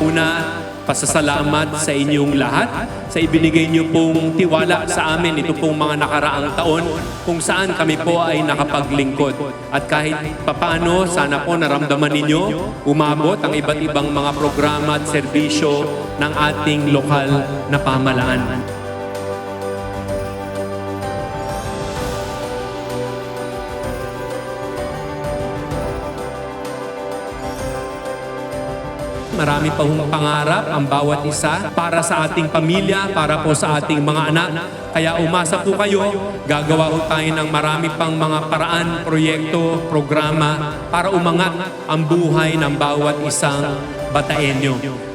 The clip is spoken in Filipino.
una, pasasalamat sa inyong lahat sa ibinigay niyo pong tiwala sa amin ito pong mga nakaraang taon kung saan kami po ay nakapaglingkod. At kahit papano, sana po naramdaman ninyo, umabot ang iba't ibang mga programa at serbisyo ng ating lokal na pamalaan. Marami pa hong pangarap ang bawat isa para sa ating pamilya, para po sa ating mga anak. Kaya umasa po kayo, gagawa po tayo ng marami pang mga paraan, proyekto, programa para umangat ang buhay ng bawat isang Bataenyo.